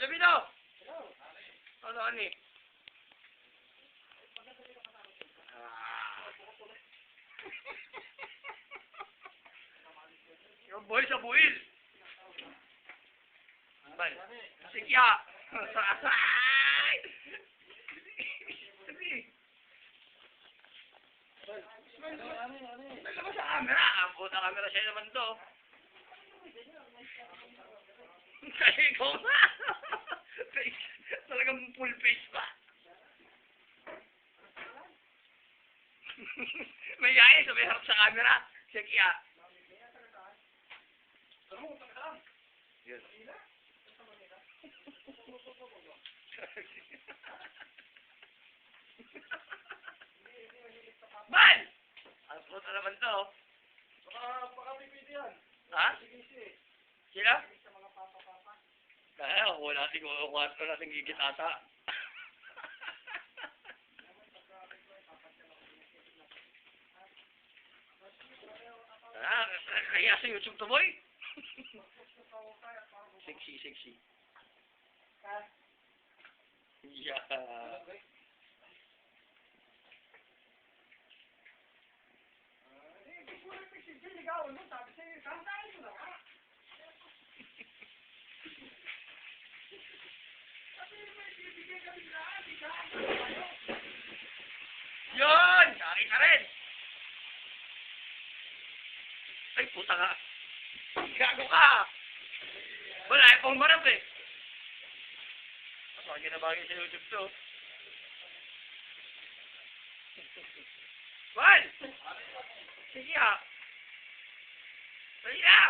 Daw. Ano, ani? Ah. Yung boy sa buil. Bal. Sige ha. Ay! Nalabas sa camera. Ang puta camera siya naman to. Kasi ikaw nga. Full face pa. May gaya sa may harap sa camera. Sige ha. Yes. Bal! Ang puta naman to. Ha? Sila? Ako kung kwarto natin gigit ata. Ah, kaya sa YouTube to boy? sexy, sexy. Yeah. Yun! Akin na rin! Ay, puta ka! Gago ka! Wala, eh, pang marap eh. Bagay na bagay sa YouTube to. Wal! Sige ah! Dali na!